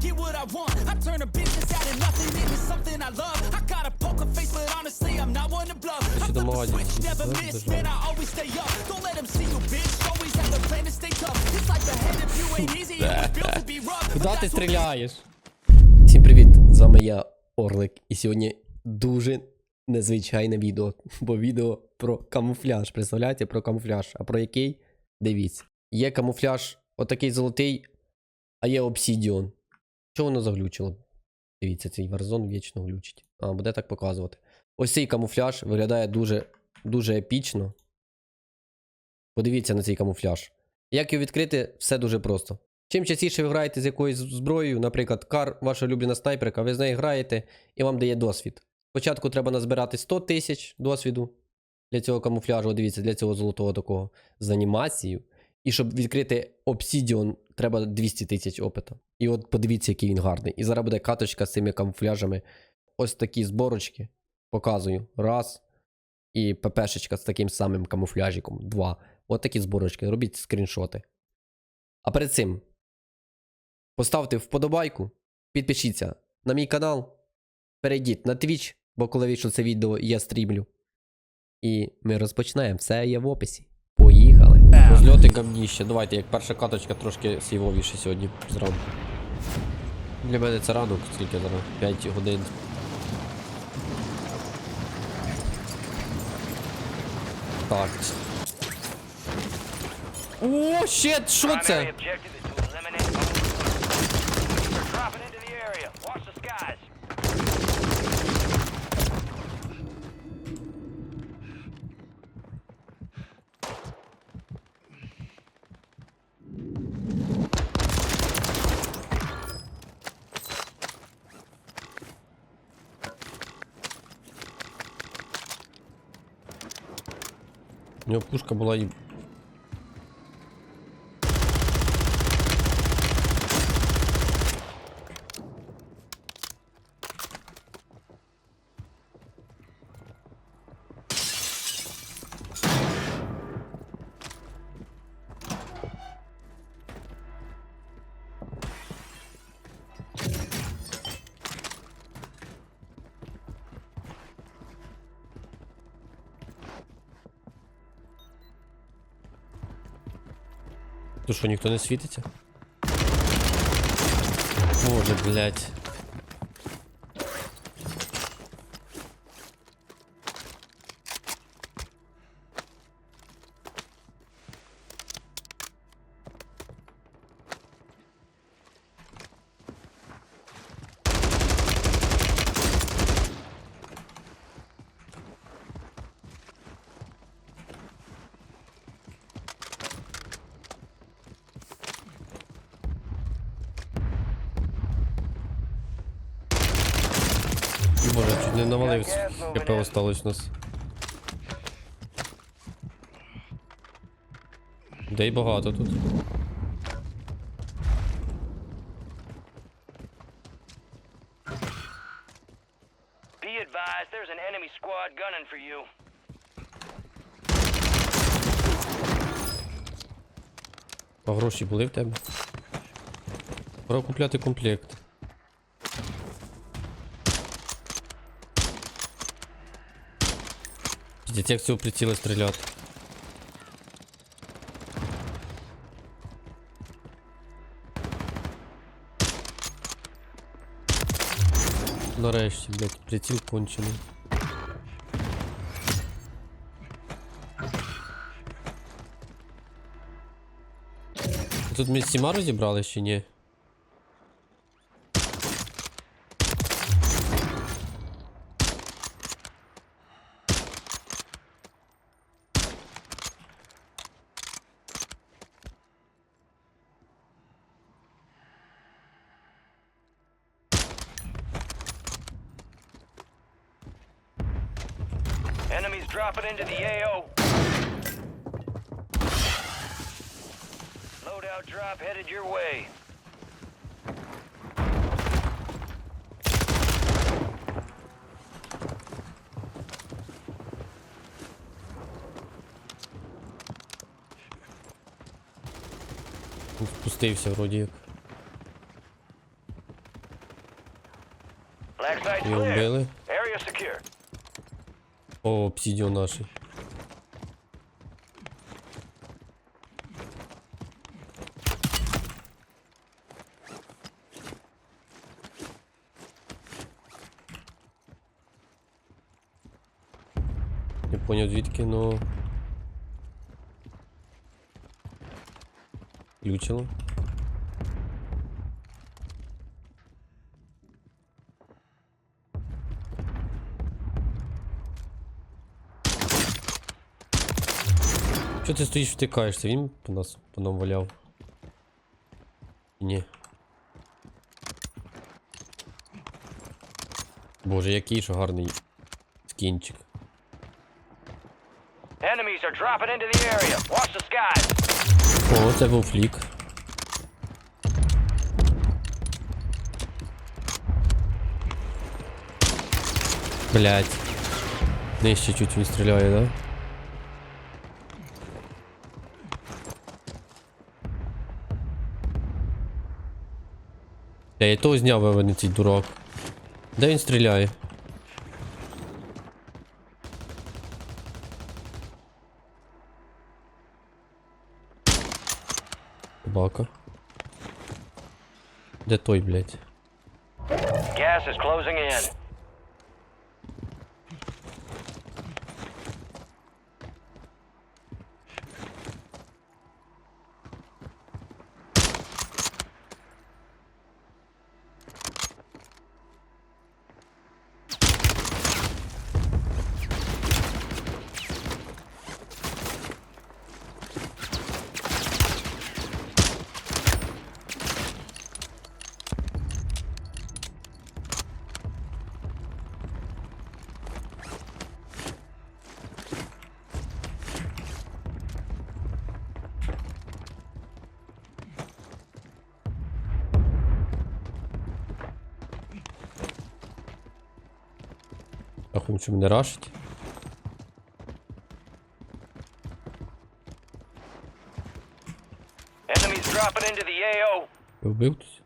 get what I want. I turn a business out of nothing into something I love. I got a poker face, but honestly, I'm not one to bluff. I flip the switch, never miss, man, I always stay up. Don't let them see you, bitch. Always have the plan to stay tough. This life ahead of you ain't easy, it was built to be rough. Куда ти стріляєш? Всім привіт! З вами я, Орлик, і сьогодні дуже незвичайне відео. Бо відео про камуфляж. Представляєте, про камуфляж. А про який? Дивіться. Є камуфляж отакий золотий, а є обсідіон. Чого воно заглючило? Дивіться, цей варзон вічно глючить. А, буде так показувати. Ось цей камуфляж виглядає дуже, дуже епічно. Подивіться на цей камуфляж. Як його відкрити, все дуже просто. Чим частіше ви граєте з якоюсь зброєю, наприклад, кар, ваша улюблена снайперка, ви з нею граєте і вам дає досвід. Спочатку треба назбирати 100 тисяч досвіду для цього камуфляжу, дивіться, для цього золотого такого з анімацією. І щоб відкрити Obsidian, треба 200 тисяч опиту. І от подивіться, який він гарний. І зараз буде каточка з цими камуфляжами. Ось такі зборочки. Показую. Раз. І ППшечка з таким самим камуфляжиком. Два. От такі зборочки. Робіть скріншоти. А перед цим поставте вподобайку, підпишіться на мій канал, перейдіть на Twitch, бо коли вийшло це відео, я стрімлю. І ми розпочинаємо. Все є в описі. Поїхали. Розльоти гамніще. Давайте, як перша каточка трошки сейвовіше сьогодні зранку. Для мене це ранок, скільки зараз? 5 годин. Так. О, щет, що це? objective is to eliminate all- They're dropping into the area. Watch the skies. У нього пушка була і. То що, ніхто не світиться? Боже, блядь. Боже, чуть не навалився. ХП осталось у нас. Людей багато тут. Be advised, there's an enemy squad gunning for you. А гроші були в тебе? Пора купляти комплект. Піздець, як з цього приціла стріляти. Нарешті, блядь, приціл кончений. Тут ми всіма розібрали чи ні? Він Спустився вроді як. Його вбили. О, обсідіо наший. Не поняв звідки, ну. Включило. Чого ти стоїш втикаєшся? Він по нас по нам валяв. Ні. Боже, який ж гарний скінчик. Enemies are dropping into the area. Watch the skies. О, це був флік. Блять. Нижче чуть він стріляє, да? Я і того зняв, не цей дурак. Де він стріляє? Собака. Де той, блядь? Gas is closing in. Ахуй, що мене рашить? Enemies dropping into the AO. Я вбив хтось?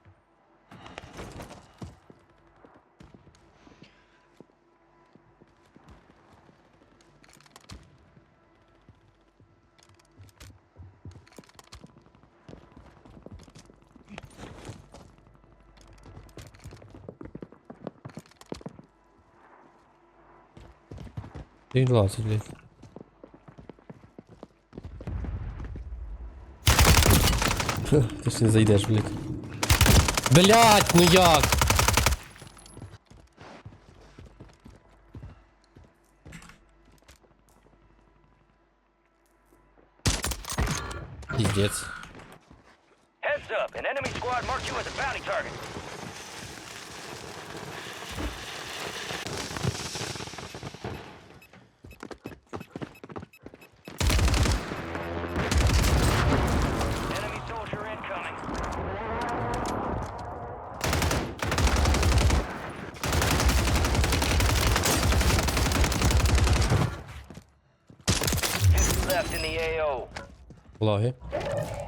Він лазить, блядь? Ти ж не зайдеш, блядь. Блять, ну як? Пиздец. Heads up. An enemy squad marked you as a bounty target. Enemy soldier incoming. Fifty left in the AO. Лаги.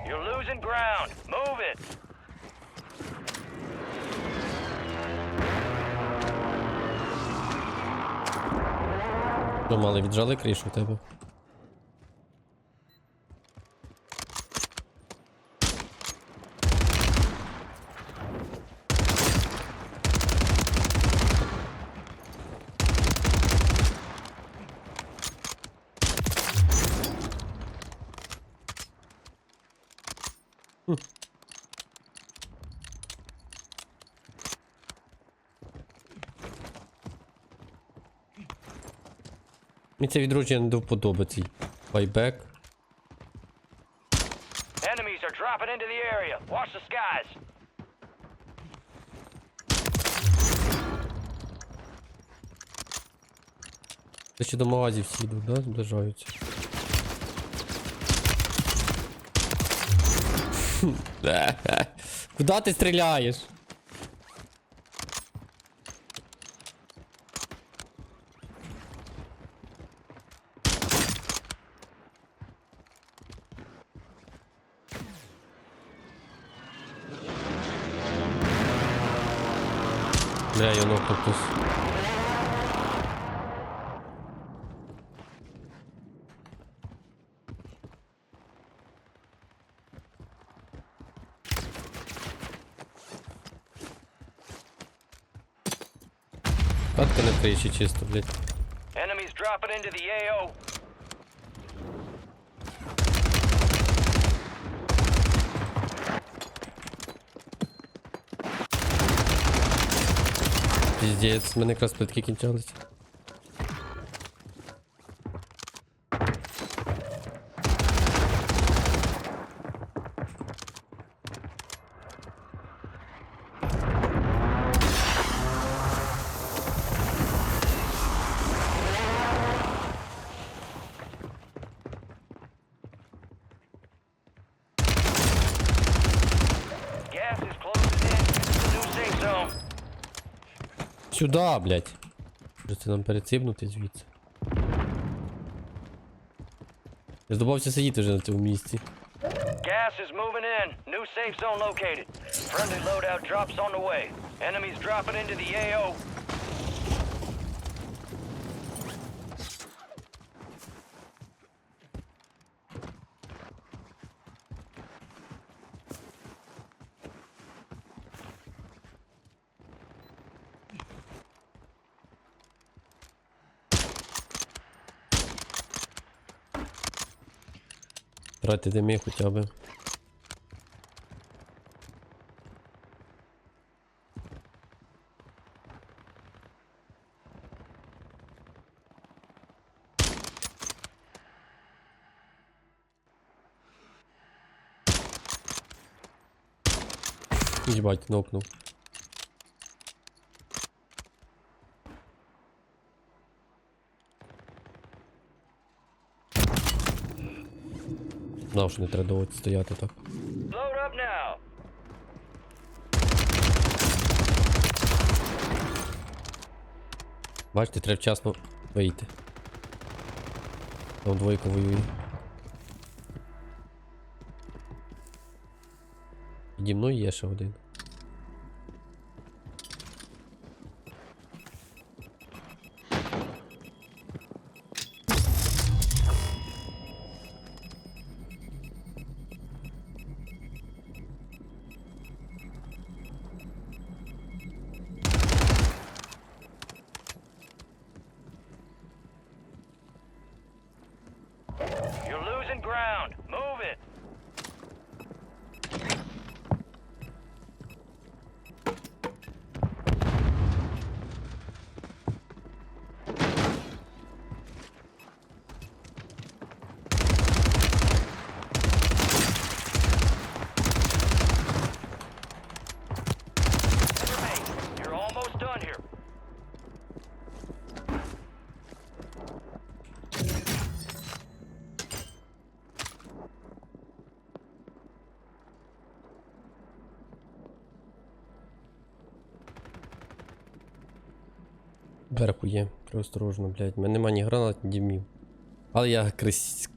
You're losing ground. Move it. Що, мали віджали кришу в тебе? Мені це відродження не до вподоби цей байбек. Enemies are dropping into the area. Watch the skies. Це ще до магазів всі йдуть, да? Зближаються. Куда ти стріляєш? Бля, я нокнув хтось. Хатка на криші чисто, блядь. Enemies dropping into the AO. Піздець, в мене якраз плитки кінчались. Сюда, блядь. Може це нам перецібнути звідси. Я здобався сидіти вже на цьому місці. Gas is moving in. New safe zone located. Friendly loadout drops on the way. Enemies dropping into the AO. Тратити дими хоча б. Їбать, нокнув. Знав, що не треба довго стояти так. Бачите, треба вчасно вийти. Там двойка воює. Піді мною є ще один. Ground. Move Зверху є, треба осторожно, блядь. У мене нема ні гранат, ні дімів. Але я крис...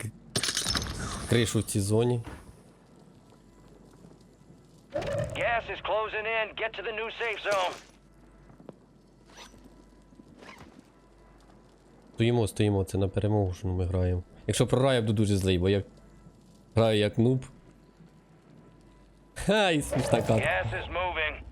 кришу в цій зоні. Gas is closing in. Get to the new safe zone. Стоїмо, стоїмо, це на перемогу, що ми граємо. Якщо програю, я буду дуже злий, бо я граю як нуб. Ха, і смішна карта. Gas is moving.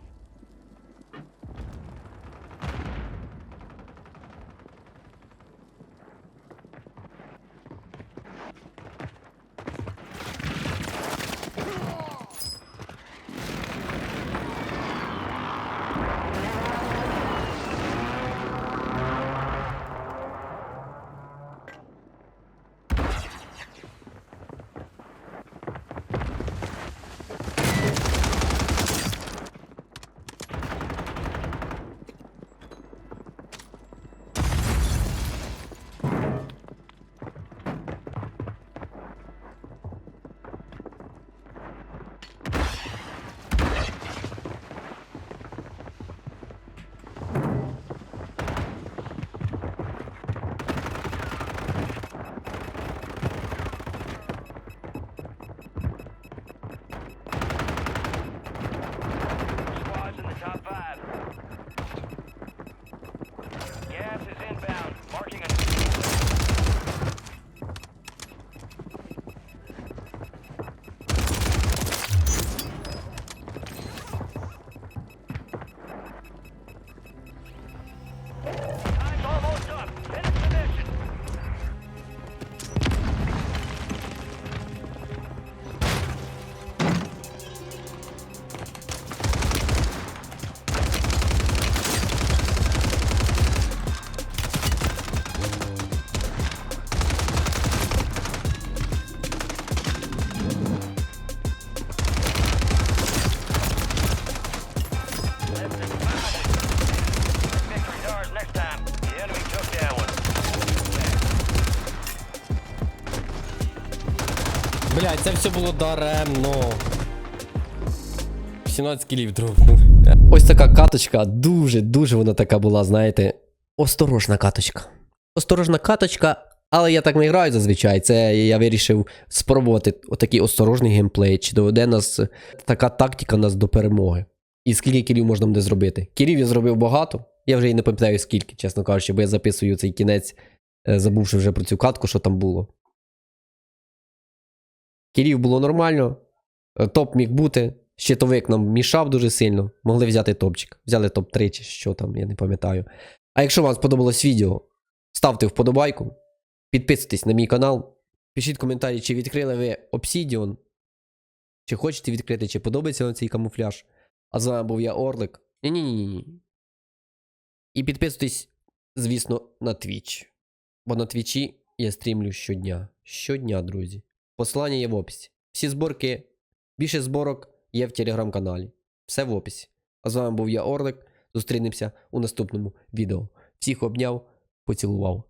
Блядь, це все було даремно. 17 кілів дропнули. Ось така каточка, дуже-дуже вона така була, знаєте. Осторожна каточка. Осторожна каточка, але я так не граю зазвичай. Це я вирішив спробувати отакий осторожний геймплей, чи доведе нас така тактика нас до перемоги. І скільки кілів можна буде зробити? Кілів я зробив багато. Я вже і не пам'ятаю скільки, чесно кажучи, бо я записую цей кінець, е, забувши вже про цю катку, що там було. Кілів було нормально. е, Топ міг бути. Щитовик нам мішав дуже сильно. Могли взяти топчик. Взяли топ-3 чи що там, я не пам'ятаю. А якщо вам сподобалось відео, ставте вподобайку, підписуйтесь на мій канал, пишіть коментарі, чи відкрили ви Obsidian, чи хочете відкрити, чи подобається вам цей камуфляж. А з вами був я Орлик. Ні-ні-ні. І підписуйтесь, звісно, на Twitch. Бо на Твічі я стрімлю щодня. Щодня, друзі. Посилання є в описі. Всі зборки, більше зборок є в телеграм-каналі. Все в описі. А з вами був я Орлик. Зустрінемося у наступному відео. Всіх обняв, поцілував.